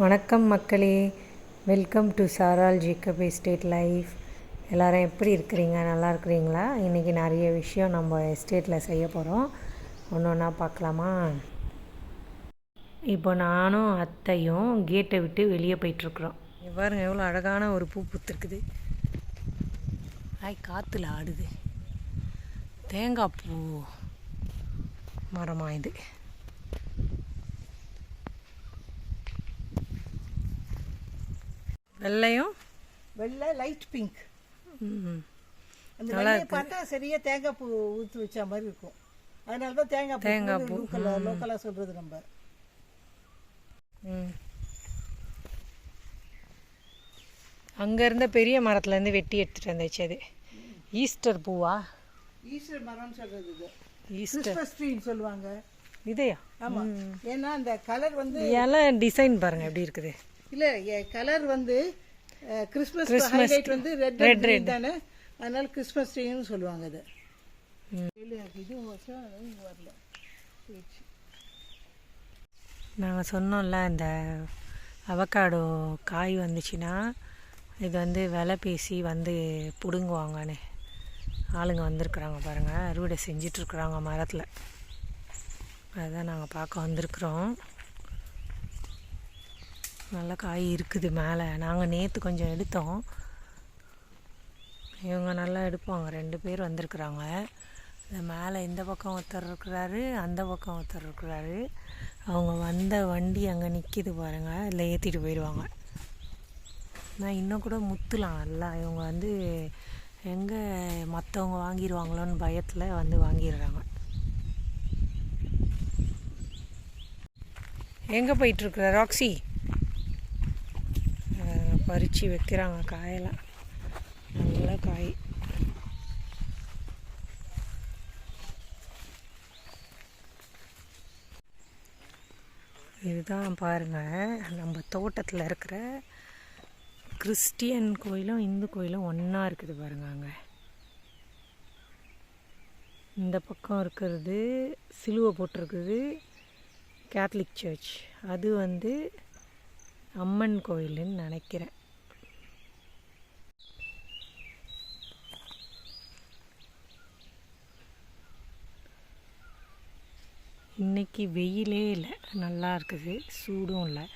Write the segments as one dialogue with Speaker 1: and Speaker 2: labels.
Speaker 1: வணக்கம் மக்களே. Welcome to Saral Jacob estate life எல்லோரும் எப்படி இருக்கிறீங்க? நல்லா இருக்கிறீங்களா? இன்றைக்கி நிறைய விஷயம் நம்ம எஸ்டேட்டில் செய்ய போகிறோம் ஒன்று ஒன்றா பார்க்கலாமா? இப்போ நானும் அத்தையும் கேட்டை விட்டு வெளியே போயிட்டுருக்குறோம் பாருங்க எவ்வளோ அழகான ஒரு பூ பூத்துருக்குது. ஆய் காற்றுல ஆடுது. தேங்காய் பூ மரமாக இது. வெள்ளையும்?
Speaker 2: வெள்ளை லைட் பிங்க் அந்த வெள்ளையை பார்த்தா சரியா தேங்காய் பூ ஊற்றி வச்ச மாதிரி இருக்கும். அதனால தான் தேங்காய் பூ
Speaker 1: தேங்காய் பூ,
Speaker 2: லோக்கலாக லோக்கலாக சொல்கிறது நம்ம.
Speaker 1: அங்க இருந்த பெரிய மரத்துலேருந்து வெட்டி எடுத்துட்டு வந்துச்சு அது. ஈஸ்டர் பூவா?
Speaker 2: ஈஸ்டர் மரம்னு சொல்கிறது இது.
Speaker 1: ஈஸ்டர்.
Speaker 2: சொல்லுவாங்க.
Speaker 1: இதையா?
Speaker 2: ஆமாம் ஏன்னா அந்த கலர் வந்து
Speaker 1: இலை டிசைன் பாருங்க எப்படி இருக்குது.
Speaker 2: இல்லை கலர் வந்து கிறிஸ்மஸ் ஹைலைட் வந்து ரெட் ரெட் ரெட் தானே? அதனால கிறிஸ்மஸ் ட்ரீன்னு சொல்லுவாங்க இது இல்ல, இது வருஷம் இங்க வரல.
Speaker 1: நாங்கள் சொன்னோம்ல இந்த அவக்காடோ காய் வந்துச்சுன்னா இது வந்து விலை பேசி வந்து பிடுங்குவாங்கன்னு. ஆளுங்க வந்திருக்குறாங்க பாருங்கள் அறுவடை செஞ்சிட்ருக்குறாங்க மரத்தில். அதுதான் நாங்கள் பார்க்க வந்திருக்குறோம். நல்ல காய் இருக்குது மேலே. நாங்கள் நேற்று கொஞ்சம் எடுத்தோம். இவங்க நல்லா எடுப்பாங்க. ரெண்டு பேர் வந்திருக்குறாங்க. மேலே இந்த பக்கம் ஒருத்தர் இருக்கிறாரு அந்த பக்கம் ஒருத்தர் இருக்கிறாரு. அவங்க வந்த வண்டி அங்கே நிற்கிது பாருங்கள் அதில் ஏற்றிட்டு போயிடுவாங்க நான் இன்னும் கூட முத்துலாம். நல்லா இவங்க வந்து எங்கே மற்றவங்க வாங்கிடுவாங்களோன்னு பயத்தில் வந்து வாங்கிடுறாங்க. எங்கே போயிட்டுருக்குற ராக்ஸி? பறித்து வைக்கிறாங்க காயெல்லாம் நல்ல காய். இதுதான் பாருங்கள் நம்ம தோட்டத்தில் இருக்கிற கிறிஸ்டியன் கோயிலும் இந்து கோயிலும் ஒன்றா இருக்குது பாருங்க அங்கே. இந்த பக்கம் இருக்கிறது சிலுவை போட்டிருக்குது கேத்லிக் சர்ச் அது வந்து அம்மன் கோயிலுன்னு நினைக்கிறேன். இன்னைக்கு வெயிலே இல்லை. நல்லா இருக்குது. சூடும் இல்லை.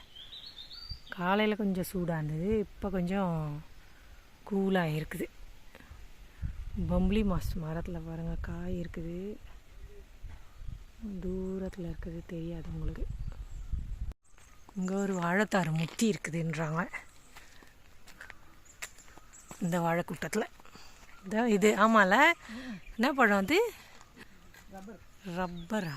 Speaker 1: காலையில் கொஞ்சம் சூடாக இருந்தது. இப்போ கொஞ்சம் கூலாக இருக்குது. பம்பளி மாஸ் மரத்தில் பாருங்கள் காய் இருக்குது. தூரத்தில் இருக்குது. தெரியாது உங்களுக்கு. இங்கே ஒரு வாழைத்தாறு முத்தி இருக்குதுன்றாங்க. இந்த வாழைக்கூட்டத்தில். இதான் இது. ஆமால. என்ன பழம் அது? ரப்பரா?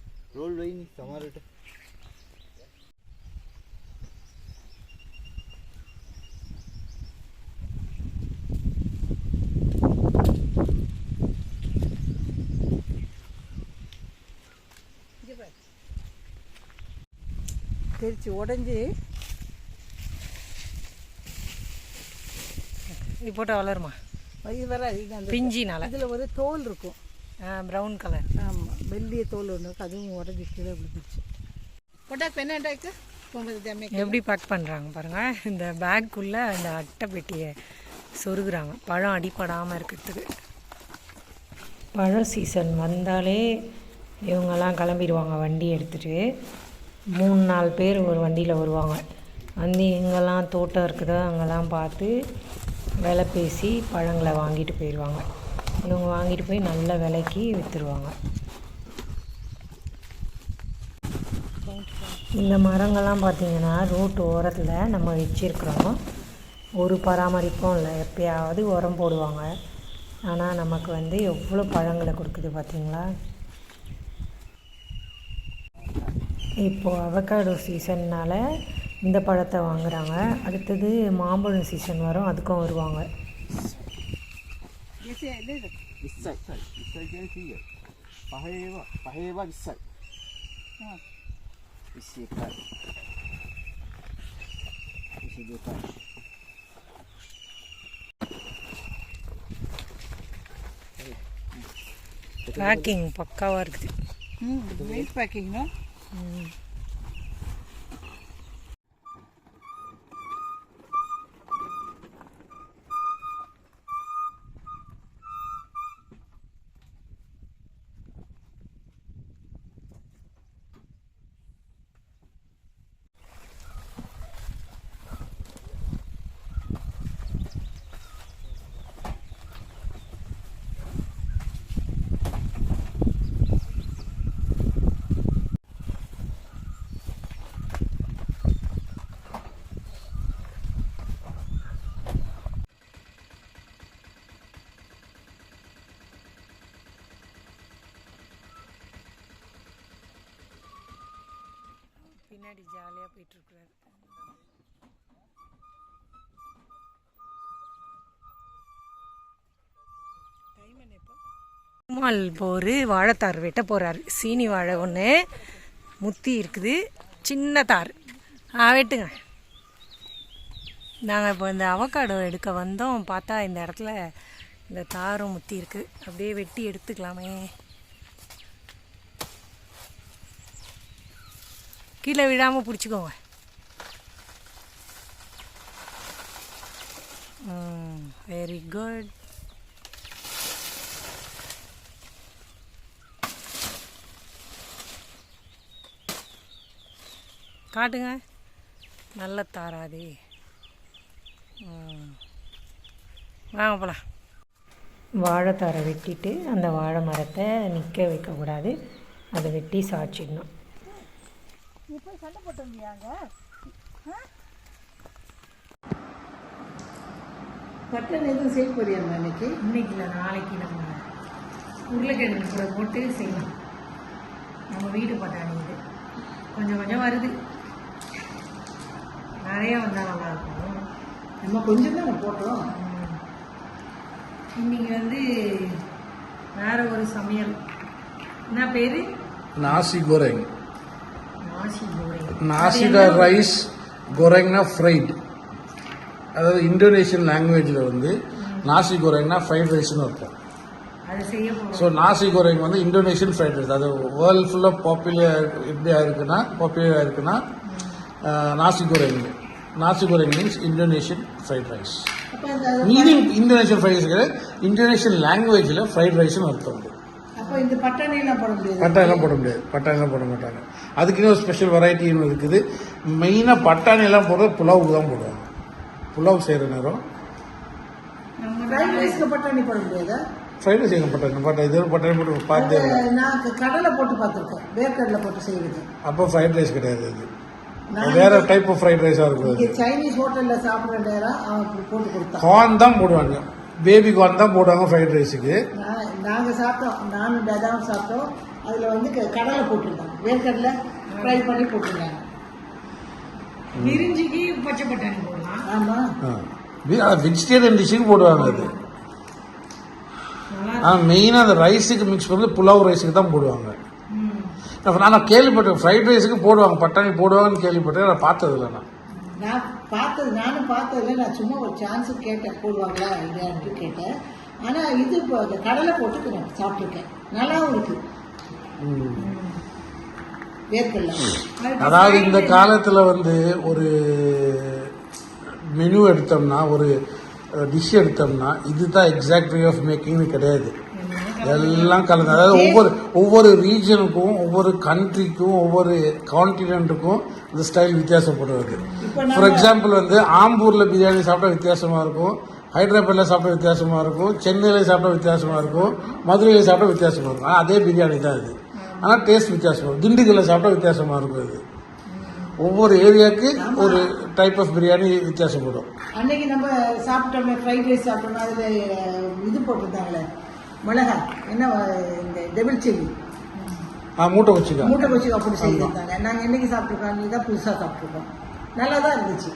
Speaker 3: રોલ રહી ની તમારે તો
Speaker 2: தெரிச்சு உடஞ்சி
Speaker 1: இது போட்டால் வளருமா
Speaker 2: இது வராது இது அந்த
Speaker 1: பிஞ்சினால
Speaker 2: இதில் ஒரு தோல் இருக்கும்
Speaker 1: ப்ரௌன் கலர்
Speaker 2: ஆமாம் வெள்ளிய தோல் ஒன்று அதுவும் உடஞ்சி கீழே விழுந்துச்சு போட்டா பெண்ணாண்டாக்கு போகும்போது தம்மே
Speaker 1: எப்படி பேக் பண்ணுறாங்க பாருங்கள் இந்த பேக்குள்ளே அந்த அட்டை பெட்டியை சொருகுறாங்க. பழம் அடிப்படாமல் இருக்கிறதுக்கு. பழ சீசன் வந்தாலே இவங்கெல்லாம் கிளம்பிடுவாங்க. வண்டி எடுத்துகிட்டு மூணு நாலு பேர் ஒரு வண்டியில் வருவாங்க. வந்து எங்கெல்லாம் தோட்டம் இருக்குதோ அங்கெல்லாம் பார்த்து விலை பேசி பழங்களை வாங்கிட்டு போயிடுவாங்க. இவங்க வாங்கிட்டு போய் நல்ல விலைக்கு விற்றுருவாங்க இந்த மரங்கள்லாம் பார்த்திங்கன்னா ரோட்டு ஓரத்தில் நம்ம வச்சுருக்குறோம். ஒரு பராமரிப்பும் இல்லை. எப்பயாவது உரம் போடுவாங்க. ஆனால் நமக்கு வந்து எவ்வளோ பழங்களை கொடுக்குது பார்த்திங்களா? இப்போது அவக்காடோ சீசன்னால் இந்த பழத்தை வாங்குகிறாங்க அடுத்தது மாம்பழம் சீசன் வரும். அதுக்கும் வருவாங்க.
Speaker 2: Yes, yeah, it is.
Speaker 3: Bisai. Bisai කියන්නේ කීය? පහේ ඒවා. පහේ ඒවා 20යි.
Speaker 2: Ah.
Speaker 3: 21යි. 22යි.
Speaker 1: பேக்கிங் பக்காவாக இருக்குது
Speaker 2: Hmm, weight packing, no?
Speaker 1: பின்னாடி ஜாலியாக போயிட்டுருக்குறாரு. பெருமாள் இப்போ? ஒரு வாழைத்தார் வெட்ட போகிறாரு சீனி வாழை ஒன்று முத்தி இருக்குது சின்ன தார். ஆ வெட்டுங்க. நாங்கள் இப்போ இந்த அவக்காடோ எடுக்க வந்தோம். பார்த்தா இந்த இடத்துல இந்த தாரும் முத்தி இருக்குது அப்படியே வெட்டி எடுத்துக்கலாமே. கீழே விழாமல் பிடிச்சிக்கோங்க. வெரி குட் காட்டுங்க. நல்ல தாராதே. வாங்க போகலாம் வாழைத்தாரை வெட்டிட்டு அந்த வாழை மரத்தை நிற்க வைக்கக்கூடாது. அதை வெட்டி சாய்ச்சிடணும்.
Speaker 2: நீ போய் சண்டை போட்டு வந்தியாங்க? பட்டன் எதுவும் செய்ய போறியாம்மா இன்னைக்கு?
Speaker 1: இன்னைக்கு இல்லை நாளைக்கு நம்ம உருளைக்கிழங்கு கூட போட்டு செய்யலாம் நம்ம வீடு பட்டாணி இது. கொஞ்சம் கொஞ்சம் வருது. நிறைய வந்தால் நல்லாயிருக்கும்
Speaker 2: நம்ம கொஞ்சம் தான் போட்டோம்.
Speaker 1: இன்னைக்கு வந்து வேற ஒரு சமையல். என்ன பேரு?
Speaker 4: நாசி கோரங்
Speaker 1: நாசி கோரை
Speaker 4: நாசிடா ரைஸ் கோரங்னா ஃப்ரைட் அதாவது இந்தோனேஷியன் லாங்குவேஜில் வந்து நாசி கோரங்னா ஃப்ரைட் ரைஸ்னு இருக்கும் ஸோ நாசி கோரங் வந்து இந்தோனேஷியன் ஃப்ரைட் ரைஸ் அது வேர்ல்டு ஃபுல்லாக பாப்புலர் எப்படி ஆயிருக்குன்னா பாப்புலர் ஆயிருக்குன்னா அஹ், நாசி கோரங் நாசி Coorg means Indonesian
Speaker 2: fried rice
Speaker 4: meaning Indonesian fried rice கிடையாது இந்தோனேஷியன் லாங்குவேஜில் ஃப்ரைட் ரைஸ்னு அர்த்தம்.
Speaker 2: பட்டாணி எல்லாம் போட முடியாது.
Speaker 4: பட்டாணிலாம் போட முடியாது. பட்டாணிலாம் போட மாட்டாங்க. அதுக்குன்னு ஒரு ஸ்பெஷல் வெரைட்டி ஒன்று இருக்குது. மெயினாக பட்டாணி எல்லாம் போடுறது புலாவுக்கு தான் போடுவாங்க. புலாவ் செய்கிற நேரம்.
Speaker 2: ஃப்ரைட் ரைஸ்க்கு பட்டாணி போட முடியாதா?
Speaker 4: ஃப்ரைட் ரைஸ் எங்கள் பட்டாணி. பட்டா இது பட்டாணி போட்டு பார்த்தே
Speaker 2: நான் கடலை போட்டு பார்த்துருக்கேன். வேர்க்கடலை போட்டு செய்யுது
Speaker 4: அப்போ ஃப்ரைட் ரைஸ் கிடையாது அது வேற டைப் ஆஃப் ஃப்ரைட் ரைஸாக அது
Speaker 2: சைனீஸ் ஹோட்டல்ல சாப்பிடுற நேரம் அவன் போட்டு கொடுத்தான்
Speaker 4: கார்ன் தான் போடுவாங்க. பேபி கார்ன் தான் போடுவாங்க ஃப்ரைட் ரைஸுக்கு
Speaker 2: நான் நாங்க சாப்பிட்டோம். நானும் டேடாவும் சாப்பிட்டோம். அதுல வந்து கடலை போட்டிருந்தாங்க. வேர்க்கடலை ஃப்ரை பண்ணி போட்டிருந்தாங்க.
Speaker 1: விரிஞ்சிக்கு பச்சை பட்டாணி போடலாம்.
Speaker 2: ஆமா.
Speaker 4: வெஜிடேரியன் டிஷ்ஷுக்கு போடுவாங்க அது. ஆனால் மெயினாக அந்த ரைஸுக்கு மிக்ஸ் பண்ணி புலாவ் ரைஸுக்கு தான் போடுவாங்க. நான் கேள்விப்பட்டேன். ஃப்ரைட் ரைஸுக்கு போடுவாங்க. பட்டாணி போடுவாங்கன்னு கேள்விப்பட்டேன். நான் பார்த்ததில்ல நான்.
Speaker 2: நான் பார்த்தது நானும் பார்த்ததில்ல நான் சும்மா ஒரு சான்ஸ் கேட்டேன். போடுவாங்களா இல்லையான்ட்டு கேட்டேன். ஆனா இது இப்போ அந்த கடலை போட்டு நான் சாப்பிட்ருக்கேன் நல்லாவும் இருக்கு.
Speaker 4: ம்.
Speaker 2: வேர்க்கடலை.
Speaker 4: அதாவது இந்த காலத்துல வந்து ஒரு மெனு எடுத்தோம்னா ஒரு டிஷ் எடுத்தோம்னா இதுதான் எக்ஸாக்ட் வே ஆஃப் மேக்கிங்னு கிடையாது. எல்லாம் கலந்து அதாவது ஒவ்வொரு ஒவ்வொரு ரீஜனுக்கும் ஒவ்வொரு கண்ட்ரிக்கும் ஒவ்வொரு கான்டினென்ட்டுக்கும் இந்த ஸ்டைல் வித்தியாசப்படுவது ஃபார் எக்ஸாம்பிள் வந்து ஆம்பூர்ல பிரியாணி சாப்பிட்டா வித்தியாசமா இருக்கும் ஹைதராபாத்ல சாப்பிட்டா வித்தியாசமா இருக்கும் சென்னையில சாப்பிட்டா வித்தியாசமா இருக்கும் மதுரையில சாப்பிட்டா வித்தியாசமா இருக்கும். ஆனா அதே பிரியாணி தான் இது. ஆனால் டேஸ்ட் வித்தியாசமா இருக்கும். திண்டுக்கல்ல சாப்பிட்டா வித்தியாசமா இருக்கும் இது. ஒவ்வொரு ஏரியாவுக்கு ஒரு டைப் ஆஃப் பிரியாணி வித்தியாசப்படும்.
Speaker 2: அன்னைக்கு நம்ம சாப்பிட்டோமே ஃப்ரைட் ரைஸ் சாப்பிட்டோம்னா அதுல இது போட்டிருந்தாங்களே மிளகா. என்ன இந்த டெபிள்
Speaker 4: ஆ மூட்டை வச்சுக்கா
Speaker 2: மூட்டை வச்சு அப்படி செய்திருந்தாங்க நாங்க என்னைக்கு சாப்பிட்டுருக்கோம்? நீ தான் புதுசா சாப்பிட்டுருக்கோம். நல்லா தான் இருந்துச்சு.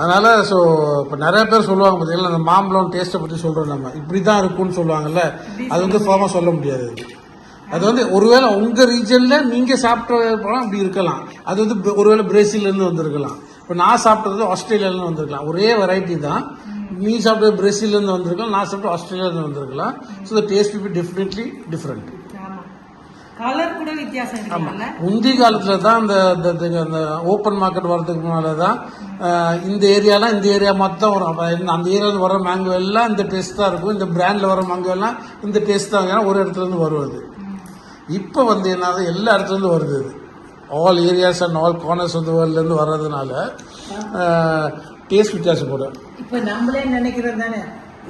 Speaker 4: அதனால ஸோ இப்போ நிறைய பேர் சொல்லுவாங்க பார்த்தீங்களா அந்த மாம்பழம் டேஸ்ட்டை பற்றி சொல்கிறோம் நம்ம. இப்படி தான் இருக்கும்னு சொல்லுவாங்கல்ல அது வந்து ஃபார்மாக சொல்ல முடியாது. அது. வந்து ஒருவேளை உங்கள் ரீஜனில் நீங்கள் சாப்பிட்ட பழம் அப்படி இருக்கலாம். அது வந்து ஒருவேளை பிரேசில்லேருந்து வந்திருக்கலாம். இப்போ நான் சாப்பிட்டது ஆஸ்திரேலியாலேருந்து வந்திருக்கலாம். ஒரே வெரைட்டி தான். நீ சாப்பிட்டது பிரேசில்லேருந்து வந்திருக்கலாம் நான் சாப்பிட்டது ஆஸ்திரேலியாலேருந்து வந்திருக்கலாம். So the taste be definitely
Speaker 1: different colour கூட வித்தியாசம் இருக்குல்ல
Speaker 4: முந்தி காலத்துல தான் அந்த இந்த- அந்த ஓப்பன் மார்க்கெட் வர்றதுக்கு முன்னால தான் இந்த ஏரியாலாம் இந்த ஏரியா மொத்தம் வரும். அந்த ஏரியாவில் வர மேங்கோ எல்லாம் இந்த டேஸ்ட் தான் இருக்கும். இந்த பிராண்டில் வர மேங்கோ எல்லாம் இந்த டேஸ்ட் தான் ஏன்னா ஒரு இடத்துல இருந்து வருவது இப்போ வந்து என்னது எல்லா இடத்துல இருந்து வருது all areas and all corners வந்து வேர்ல்ட்லேருந்து வர்றதுனால டேஸ்ட் வித்தியாசப்படும்.
Speaker 2: இப்போ நம்மளே நினைக்கிறது தானே?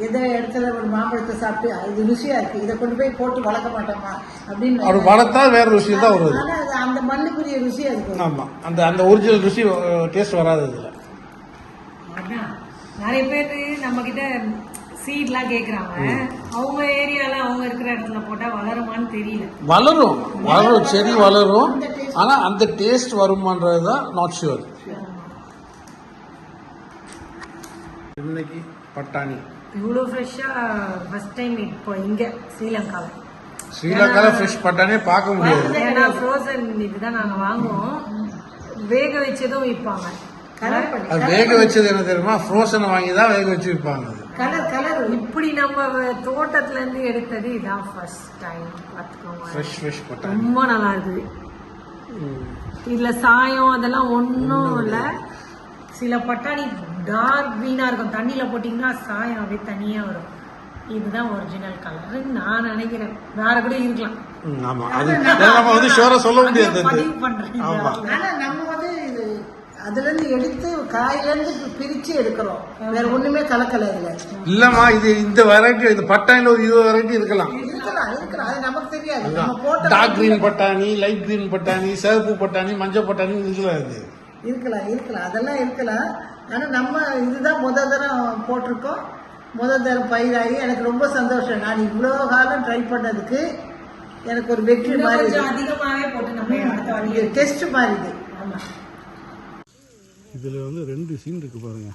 Speaker 2: எதோ இடத்துல ஒரு மாம்பழத்தை சாப்பிட்டு இது ருசியா இருக்கு. இதை கொண்டு போய் போட்டு வளர்க்க மாட்டோமா? அப்படின்னு
Speaker 4: அப்படி வளர்த்தா வேற ருசி தான் வருது.
Speaker 2: ஆனா அது அந்த மண்ணுக்குரிய ருசியா இருக்கும்
Speaker 4: ஆமாம் அந்த அந்த ஒரிஜினல் ருசி டேஸ்ட் வராது இதில்
Speaker 1: அதான் நிறைய பேர் நம்ம கிட்ட சீட்லாம் கேக்குறாங்க அவங்க ஏரியால அவங்க இருக்கிற இடத்துல போட்டா வளருமான்னு தெரியல.
Speaker 4: வளரும் வளரும் செடி வளரும். ஆனா அந்த டேஸ்ட் வருமான்றது தான் நாட் ஷுவர் இன்னைக்கு பட்டாணி.
Speaker 1: இவ்வளோ ஃப்ரெஷ்ஷா ஃபர்ஸ்ட் டைம் இப்போ இங்க ஸ்ரீலங்காவில்
Speaker 4: ஸ்ரீலங்கால ஃப்ரெஷ் பட்டாணியே பார்க்க முடியாது.
Speaker 1: ஏன்னா ஃப்ரோசன் இதுதான் நாங்க வாங்குவோம். வேக வச்சதும் விற்பாங்க
Speaker 4: அது வேக வச்சது என்ன தெரியுமா? ஃப்ரோசனை வாங்கி தான் வேக வச்சு விற்பாங்க
Speaker 2: கலர் கலர்
Speaker 1: இப்படி நம்ம தோட்டத்துல இருந்து எடுத்தது இதான் ஃபர்ஸ்ட் டைம் பார்த்துக்கோங்க.
Speaker 4: ஃப்ரெஷ் ஃப்ரெஷ் பட்டாணி.
Speaker 1: ரொம்ப நல்லா இருக்குது. இதுல சாயம் அதெல்லாம் ஒன்றும் இல்லை. சில பட்டாணி டார்க் க்ரீனா இருக்கும். தண்ணியில போட்டிங்கன்னா சாயம் அப்படியே தனியா வரும். இதுதான் ஒரிஜினல் கலர் நான் நினைக்கிறேன். வேற கூட இருக்கலாம்.
Speaker 4: ஆமா. அது நம்ம வந்து ஷோரா சொல்ல முடியாது ஆமா.
Speaker 2: ஆனா நம்ம வந்து இது அதுல இருந்து எடுத்து காயில இருந்து பிரிச்சு எடுக்கிறோம். வேற ஒண்ணுமே கலக்கல இதுல.
Speaker 4: இல்லம்மா இது இந்த வெரைட்டி இந்த பட்டாணில ஒரு இருபது வெரைட்டி இருக்கலாம்.
Speaker 2: இருக்கலாம் இருக்கலாம். அது நமக்கு தெரியாது. நம்ம போட்ட
Speaker 4: டார்க் கிரீன் பட்டாணி லைட் கிரீன் பட்டாணி சிவப்பு பட்டாணி மஞ்சள் பட்டாணி இருக்கலாம் இது.
Speaker 2: இருக்கலாம் இருக்கலாம். அதெல்லாம் இருக்கலாம். ஆனா நம்ம இதுதான் முத தரம் போட்டிருக்கோம். முத தரம் பயிராகி எனக்கு ரொம்ப சந்தோஷம். நான் இவ்வளோ காலம் ட்ரை பண்ணதுக்கு எனக்கு ஒரு வெற்றி மாதிரி
Speaker 1: அதிகமாவே போட்டு நம்ம
Speaker 2: டெஸ்ட் மாதிரி
Speaker 4: இதில் வந்து ரெண்டு சீன் இருக்குது பாருங்க.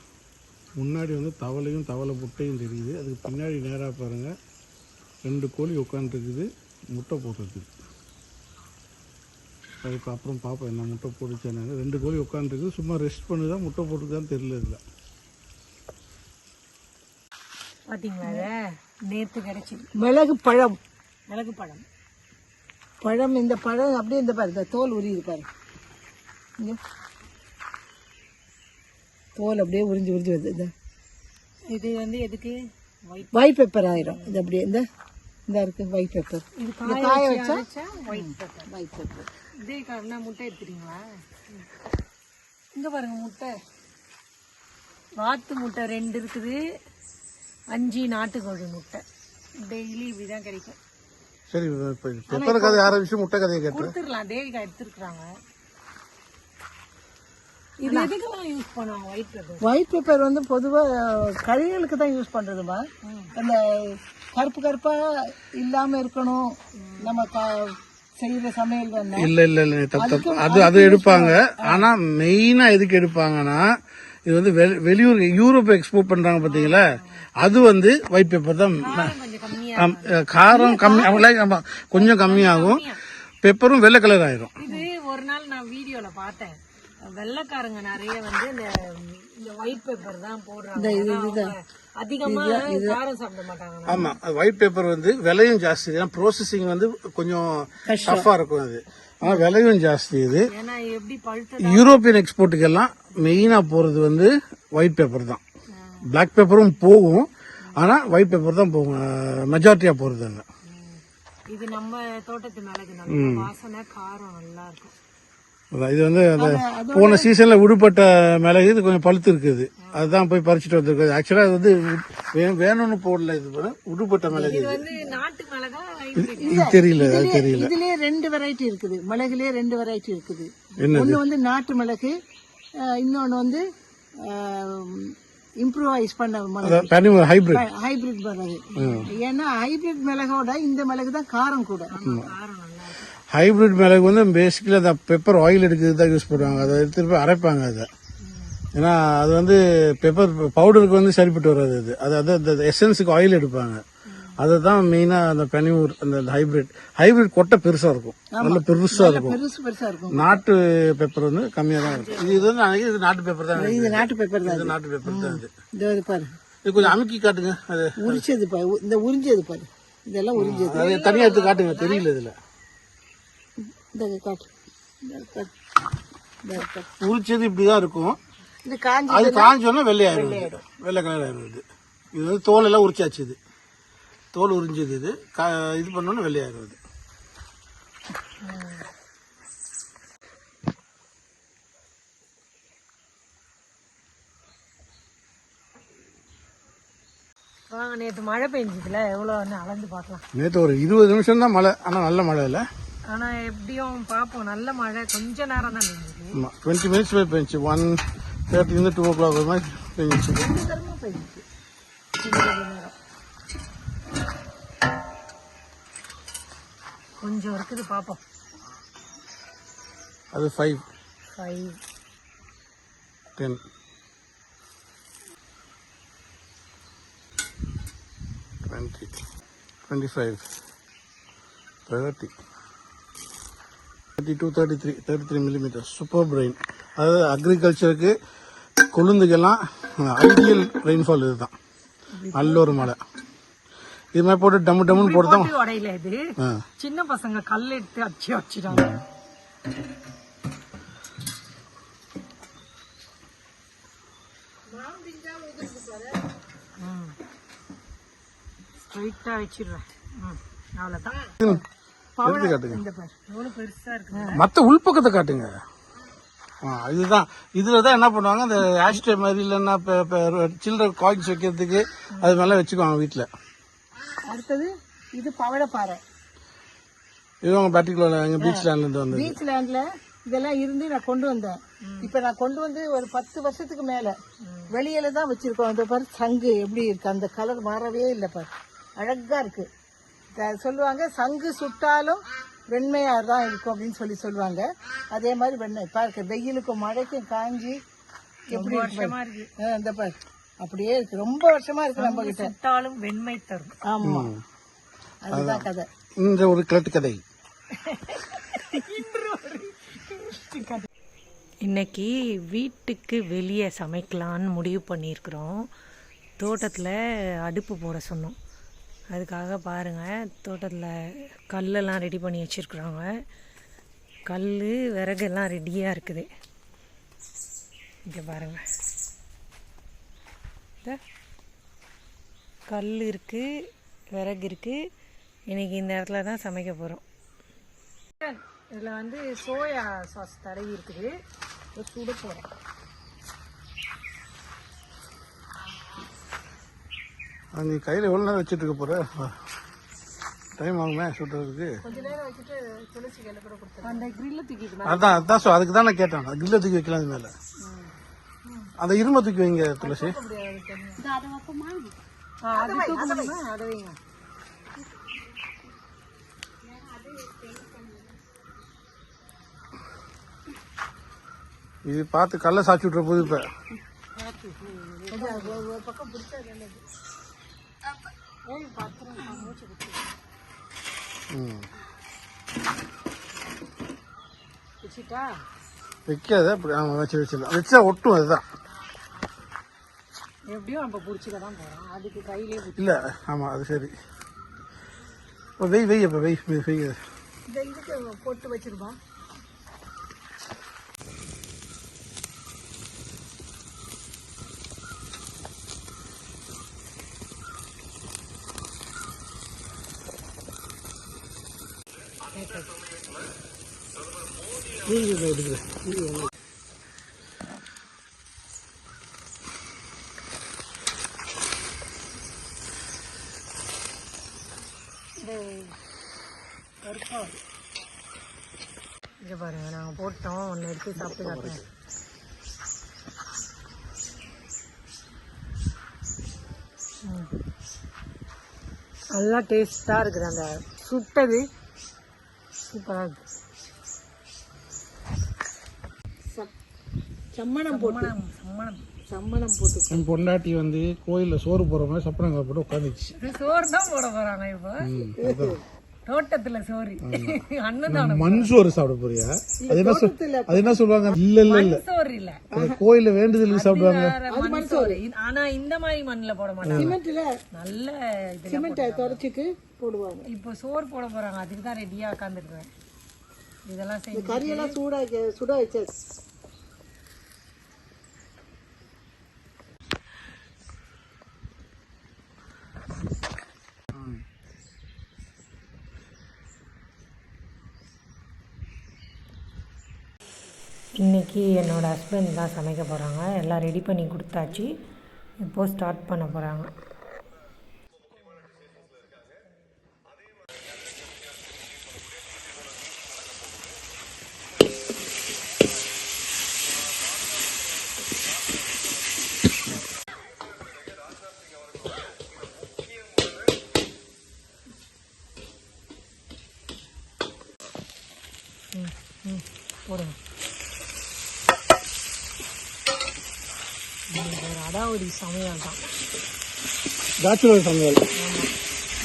Speaker 4: முன்னாடி வந்து தவளையும் தவளை முட்டையும் தெரியுது. அதுக்கு பின்னாடி நேராக பாருங்கள் ரெண்டு கோழி உட்காந்துருக்குது முட்டை போட்டுருக்கு அதுக்கு அப்புறம் பார்ப்போம் என்ன முட்டை போட்டுச்சானு ரெண்டு கோழி உட்காந்துருக்கு. சும்மா ரெஸ்ட் பண்ணுதா முட்டை போட்டுருக்கான்னு தெரியல இதில்
Speaker 1: பாத்தீங்களா இத? நேத்து கிடைச்சது
Speaker 2: மிளகு பழம்.
Speaker 1: மிளகு பழம்.
Speaker 2: பழம் இந்த பழம் அப்படியே இந்த பாரு இந்த தோல் உரியுது பாரு. தோல் அப்படியே உறிஞ்சு உறிஞ்சு வருது இந்த.
Speaker 1: இது வந்து எதுக்கு? ஒயிட்
Speaker 2: பெப்பர் ஆயிரும். இது அப்படியே இந்த. இந்த இருக்கு ஒயிட் பெப்பர்
Speaker 1: இது
Speaker 2: காய வச்சா
Speaker 1: ஒயிட் பெப்பர்
Speaker 2: ஒயிட் பெப்பர்
Speaker 1: இதே காரணா முட்டை எடுத்துறீங்களா இங்க பாருங்க முட்டை. வாத்து முட்டை ரெண்டு இருக்குது. அஞ்சு நாட்டுக்கோழி முட்டை. டெய்லி இப்படிதான் கிடைக்கும்.
Speaker 4: சரி இப்போ பெப்பர் கதை ஆரம்பிச்சு முட்டை கதையை கேட்டேன்
Speaker 1: கொடுத்துடலாம். தேவிகா எடுத்துருக்குறாங்க. இது எதுக்கெல்லாம் யூஸ் பண்ணுவாங்க ஒயிட் பெப்பர்
Speaker 2: ஒயிட் பெப்பர் வந்து பொதுவா கழிகளுக்கு தான் யூஸ் பண்றதுமா? அந்த கருப்பு கருப்பா இல்லாம இருக்கணும். நம்ம செய்யற சமையல் வந்து
Speaker 4: இல்ல இல்ல இல்ல தப்பு தப்பு அது அது எடுப்பாங்க. ஆனா மெயினா எதுக்கு எடுப்பாங்கன்னா இது வந்து வெளி- வெளியூர் யூரோப் எக்ஸ்போர்ட் பண்றாங்க பாத்தீங்களா? அது வந்து ஒயிட் பேப்பர் தான். காரம் கம்மி ஆமா, கொஞ்சம் கம்மியாகும். பெப்பரும் வெள்ளை கலர் ஆயிரும்.
Speaker 1: இது ஒரு நாள் நான் வீடியோல பார்த்தேன். வெள்ளைக்காரங்க நிறைய வந்து இந்த இந்த ஒயிட் பெப்பர் தான் போடுறாங்க. அதிகமா காரம் சாப்பிட மாட்டாங்க
Speaker 4: ஆமா ஒயிட் பேப்பர் வந்து விலையும் ஜாஸ்தி. ஏன்னா ப்ரோசஸிங் வந்து கொஞ்சம் டஃபா இருக்கும் அது. ஆனா விலையும் ஜாஸ்தி இது. யூரோப்பியன் எக்ஸ்போர்ட்டுக்கு எல்லாம் மெயினா போறது வந்து ஒயிட் பேப்பர் தான். பிளாக் பேப்பரும் போகும். ஆனா ஒயிட் பேப்பர் தான் போகும். மெஜாரிட்டியா போறது அங்க
Speaker 1: இது நம்ம தோட்டத்து மிளகு நல்ல வாசனை காரம் நல்லா இருக்கும்.
Speaker 4: இது வந்து அந்த போன சீசன்ல விடுபட்ட மிளகு இது கொஞ்சம் பழுத்து இருக்குது அதுதான் போய் பறிச்சுட்டு வந்திருக்கு ஆக்சுவலா இது வந்து வேணும்னு போடல இது விடுபட்ட மிளகு இது தெரியல அது தெரியல.
Speaker 2: இதுலயே ரெண்டு வெரைட்டி இருக்குது. மிளகுலயே ரெண்டு வெரைட்டி இருக்குது? ஒண்ணு வந்து நாட்டு மிளகு இன்னொன்னு வந்து இம்ப்ரூவைஸ் பண்ண மிளகு.
Speaker 4: ஹைபிரிட்
Speaker 2: ஹைபிரிட் மிளகு. ஏன்னா ஹைபிரிட் மிளகோட இந்த மிளகு தான் காரம் கூட.
Speaker 4: ஹைபிரிட் மிளகு வந்து பேசிக்கலி அந்த பெப்பர் ஆயில் எடுக்கிறது தான் யூஸ் பண்ணுவாங்க. அதை போய் அரைப்பாங்க அதை. ஏன்னா அது வந்து பெப்பர் பவுடருக்கு வந்து சரிப்பட்டு வராது அது. அது அது அந்த எசன்ஸுக்கு ஆயில் எடுப்பாங்க. அதை தான் மெயினாக அந்த பனியூர் அந்த ஹைபிரிட் ஹைபிரிட் கொட்டை பெருசாக இருக்கும். நல்ல பெருசாக இருக்கும். நாட்டு பெப்பர் வந்து கம்மியாக தான் இருக்கும். இது வந்து நான் இது நாட்டு பெப்பர் தான்
Speaker 2: இது நாட்டு பேப்பர் தான்
Speaker 4: இது நாட்டு பெப்பர் தான் இது
Speaker 2: பாரு.
Speaker 4: இது கொஞ்சம் அமுக்கி காட்டுங்க. அது
Speaker 2: உரிச்சது பாரு. இந்த உறிஞ்சது பாரு. இதெல்லாம் உறிஞ்சது.
Speaker 4: தனியாக எடுத்து காட்டுங்க. தெரியல இதில்
Speaker 2: இந்த காட்டு இந்த காட்டு. இந்த காட்டு.
Speaker 4: உரிச்சது இப்படி தான் இருக்கும் அது காஞ்சோன்னா வெள்ளையாயிரும் இது. வெள்ளை கலர் ஆயிரும் இது. இது வந்து தோல் எல்லாம் உரிச்சாச்சு இது. தோல் உறிஞ்சது இது. கா- இது பண்ணோன்னு வெள்ளையாயிரும் இது.
Speaker 1: வாங்க நேற்று மழை பெஞ்சதுல. எவ்வளோன்னு அளந்து பார்க்கலாம்.
Speaker 4: நேற்று ஒரு இருபது நிமிஷம் தான் மழை. ஆனால் நல்ல மழை இல்லை.
Speaker 1: ஆனால் எப்படியும் பார்ப்போம் நல்ல மழை. கொஞ்ச நேரம் தான்
Speaker 4: ஆமாம் டுவெண்ட்டி மினிட்ஸ் போய் பெஞ்சிச்சு ஒன் தேர்ட்டிலேருந்து டூ ஓ கிளாக் மாதிரி பெஞ்சிச்சு
Speaker 1: கொஞ்சம் இருக்குது பார்ப்போம்
Speaker 4: அது five
Speaker 1: five
Speaker 4: ten twenty twenty five thirty thirty two thirty three thirty three millimeter super brain அதாவது அக்ரிகல்ச்சருக்கு கொழுந்துக்கெல்லாம் ஐடியல் ரெயின்ஃபால் இதுதான். நல்ல ஒரு மழை. இது மாதிரி போட்டு டம்மு டம்முன்னு போட்டு
Speaker 1: உடையில இது? சின்ன பசங்க கல் எடுத்து அச்சு வச்சுட்டாங்க ஸ்ட்ரைட்டா வச்சிடுறேன். அவ்வளோதான்
Speaker 4: எடுத்து காட்டுங்க
Speaker 1: இந்த பாரு. எவ்வளோ பெருசா இருக்கு.
Speaker 4: மற்ற உள்பக்கத்தை காட்டுங்க. இதுதான். இதில் தான் என்ன பண்ணுவாங்க? அந்த ஆஸ்ட்ரே மாதிரி இல்லைன்னா சில்லற காயின்ஸ் வைக்கிறதுக்கு அது மேலே வச்சுக்குவாங்க வீட்டில்
Speaker 2: அடுத்தது இது பவழப்பாறை
Speaker 4: இவங்க பர்டிகுலர் எங்கள் பீச் லேண்ட்லேருந்து வந்தது.
Speaker 2: பீச் லேண்ட்ல இதெல்லாம் இருந்து நான் கொண்டு வந்தேன். இப்ப நான் கொண்டு வந்து ஒரு பத்து வருஷத்துக்கு மேல வெளியில தான் வச்சிருக்கோம். அந்த பாரு சங்கு எப்படி இருக்கு? அந்த கலர் மாறவே இல்லை பாரு. அழகா இருக்கு. த- சொல்லுவாங்க சங்கு சுட்டாலும் வெண்மையா தான் இருக்கும் அப்படின்னு சொல்லி சொல்லுவாங்க. அதே மாதிரி வெண்மை பாருக்க வெயிலுக்கும் மழைக்கும் காஞ்சி எப்படி இந்த பாரு. அப்படியே இருக்கு. ரொம்ப வருஷமா இருக்கு நம்ம கிட்ட
Speaker 1: சுட்டாலும் வெண்மை தரும்.
Speaker 2: ஆமா. அதுதான் கதை.
Speaker 4: இந்த ஒரு கிழட்டு கதை
Speaker 1: இன்னைக்கு வீட்டுக்கு வெளியே சமைக்கலான்னு முடிவு பண்ணியிருக்கிறோம். தோட்டத்தில் அடுப்பு போட சொன்னோம். அதுக்காக பாருங்கள் தோட்டத்தில் கல்லெல்லாம் ரெடி பண்ணி வச்சுருக்குறாங்க. கல் விறகெல்லாம் ரெடியாக இருக்குது. இங்கே பாருங்கள் இந்த கல் இருக்குது விறகு இருக்குது இன்றைக்கி இந்த இடத்துல தான் சமைக்க போகிறோம் இதில் வந்து சோயா சாஸ் தடவி இருக்குது. சுட போகிறேன்
Speaker 4: நீ கையில் எவ்வளோ நேரம் வச்சுட்டு இருக்க போகிற டைம் ஆகுமே சுட்டுறதுக்கு?
Speaker 2: கிரில்ல தூக்கிட்டு
Speaker 4: அதான் அதான் சொ- அதுக்கு தான் நான் கேட்டேன். கில்ல தூக்கி வைக்கலாம் அது மேலே. அந்த இரும்பை தூக்கி வைங்க துளசி. இது பார்த்து கல்லை சாச்சி விட்ற போது இப்போ. வைக்காத அப்படி ஆமாம் வச்சு வச்சிடலாம் வச்சா. ஒட்டும் அதுதான்.
Speaker 1: எப்படியும் நம்ம பிடிச்சிக்க தான் போகிறோம் அதுக்கு கையிலே
Speaker 4: இல்லை ஆமாம் அது சரி. வெய் வெய் அப்போ வெய் வெய்
Speaker 2: போட்டு வச்சிருமா?
Speaker 4: எடுக்கிறேன்
Speaker 1: இங்கே பாருங்க நாங்கள் போட்டோம் ஒன்று எடுத்து சாப்பிட்டு காட்டுறேன் ம். நல்லா டேஸ்ட்டாக இருக்குது அந்த சுட்டது சூப்பராக
Speaker 2: சம்மணம் போட்டு.
Speaker 1: சம்மணம் சம்மணம்.
Speaker 2: போட்டு.
Speaker 4: என் பொண்டாட்டி வந்து கோயிலில் சோறு போடுற மாதிரி சப்பனங்க போட்டு உட்காந்துச்சு
Speaker 1: சோறு தான் போட போறாங்க இப்போ. தோட்டத்துல சோறு. அன்னதானம்.
Speaker 4: மண் சோறு சாப்பிட போறியா? அது என்ன சொல் அது என்ன சொல்லுவாங்க? இல்ல இல்ல இல்ல.
Speaker 1: சோறு இல்ல
Speaker 4: அது கோயில்ல வேண்டுதலுக்கு சாப்பிடுவாங்க.
Speaker 1: மண் சோறு. ஆனா இந்த மாதிரி மண்ணுல போட மாட்டாங்க.
Speaker 2: சிமெண்ட்ல
Speaker 1: நல்ல இதுல
Speaker 2: சிமெண்ட்டை தொடச்சிக்கு போடுவாங்க.
Speaker 1: இப்போ சோறு போட போறாங்க. அதுக்கு தான் ரெடியா உட்காந்துருக்கேன் இதெல்லாம் செஞ்சு
Speaker 2: கறியெல்லாம் சூடா சுட வச்ச
Speaker 1: இன்னைக்கு என்னோடய ஹஸ்பண்ட் தான் சமைக்க போகிறாங்க எல்லாம் ரெடி பண்ணி கொடுத்தாச்சு. இப்போது ஸ்டார்ட் பண்ண போகிறாங்க போடுங்க இது ஒரு அடாவடி சமையல் தான்.
Speaker 4: பேச்சுலர் சமையல்.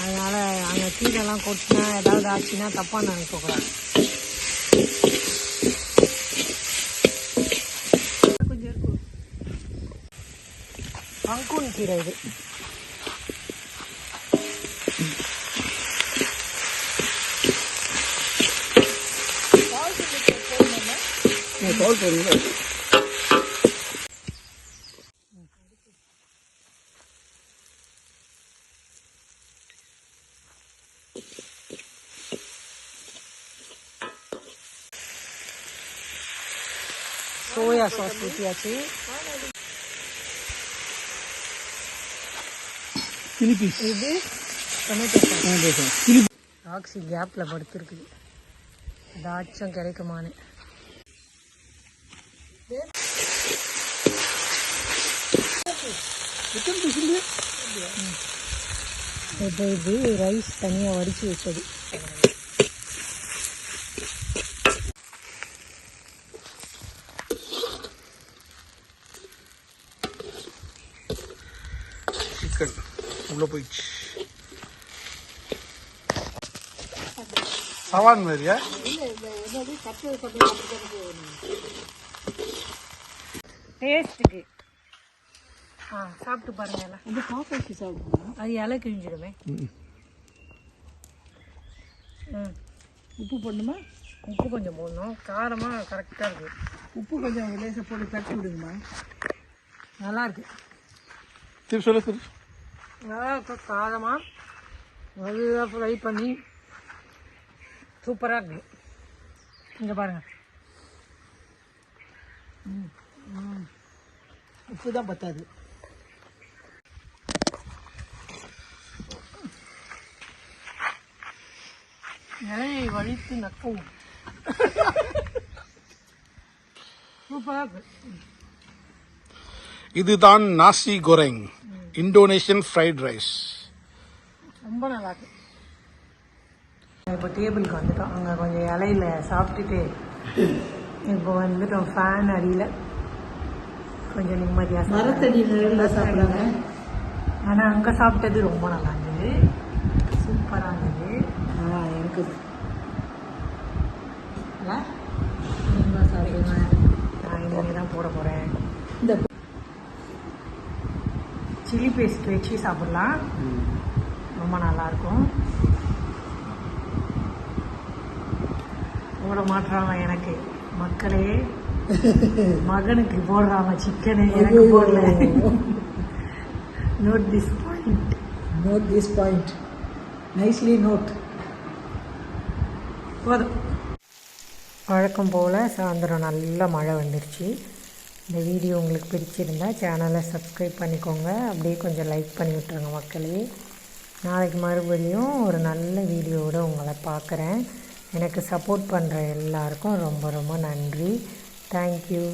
Speaker 1: அதனால் அங்கே கீழெல்லாம் கொட்டினா ஏதாவது ஆச்சுன்னா தப்பாக நினைக்கக்கூடாது. கொஞ்சம் இருக்கும் அங்கூன் கீரை இது.
Speaker 4: கால் பண்ணுங்க
Speaker 1: சோயா சாஸ் ஊற்றியாச்சு இது டொமேட்டோ ஆக்சி கேப்பில் படுத்துருக்குது ஏதாச்சும் கிடைக்குமான்னு. இப்போ இது ரைஸ் தனியாக வடித்து வச்சது
Speaker 4: சிக்கன் உள்ள போயிடுச்சு. சவான் மாதிரியா?
Speaker 1: டேஸ்ட்டுக்கு ஆ சாப்பிட்டு பாருங்க எல்லாம்.
Speaker 2: இந்த காஃபி சாப்பிடுவோம்
Speaker 1: அது இலை கிழிஞ்சிடுமே ம்.
Speaker 2: உப்பு போடணுமா?
Speaker 1: உப்பு கொஞ்சம் போடணும். காரமாக கரெக்டாக இருக்குது
Speaker 2: உப்பு கொஞ்சம் லேசாக போட்டு தட்டி விடுங்கம்மா.
Speaker 1: நல்லா இருக்கு.
Speaker 4: திருப்பி சொல்ல.
Speaker 1: நல்லா இருக்கு காரமாக நல்லா ஃப்ரை பண்ணி சூப்பராக இருக்குது இங்கே பாருங்கள்
Speaker 2: உப்பு தான் பத்தாது.
Speaker 1: நிலையை வழித்து நக்கவும் சூப்பராக இருக்கு.
Speaker 4: இதுதான் nasi goreng. Indonesian fried rice
Speaker 1: ரொம்ப நல்லா இருக்கு இப்போ டேபிளுக்கு வந்துட்டோம். அங்கே கொஞ்சம் இலையில சாப்பிட்டுட்டு இப்போ வந்துட்டோம். ஃபேன் அடியில். கொஞ்சம் நிம்மதியாக
Speaker 2: மரத்தடி நிழல்ல சாப்பிடுறாங்க
Speaker 1: ஆனால் அங்கே சாப்பிட்டது ரொம்ப நல்லா இருந்தது சூப்பராக இருந்தது
Speaker 2: ஆ எனக்கு.
Speaker 1: நீங்களும் சாப்பிடுங்க நான் இனிமேல் தான் போட போகிறேன்
Speaker 2: இந்த
Speaker 1: சில்லி பேஸ்ட் வச்சு சாப்பிட்லாம். ரொம்ப நல்லாயிருக்கும். போட மாட்டுறாங்க எனக்கு மக்களே மகனுக்கு போடுறாங்க சிக்கனு எனக்கு போடல. Note this point
Speaker 2: note this point nicely note
Speaker 1: போதும். வழக்கம் போல் சாயந்தரம் நல்ல மழை வந்துருச்சு. இந்த வீடியோ உங்களுக்கு பிடிச்சிருந்தால் சேனலை சப்ஸ்கிரைப் பண்ணிக்கோங்க. அப்படியே கொஞ்சம் லைக் பண்ணி விட்ருங்க மக்களே. நாளைக்கு மறுபடியும் ஒரு நல்ல வீடியோவோட உங்களை பார்க்குறேன். எனக்கு சப்போர்ட் பண்ணுற எல்லாருக்கும் ரொம்ப ரொம்ப நன்றி. தேங்க்யூ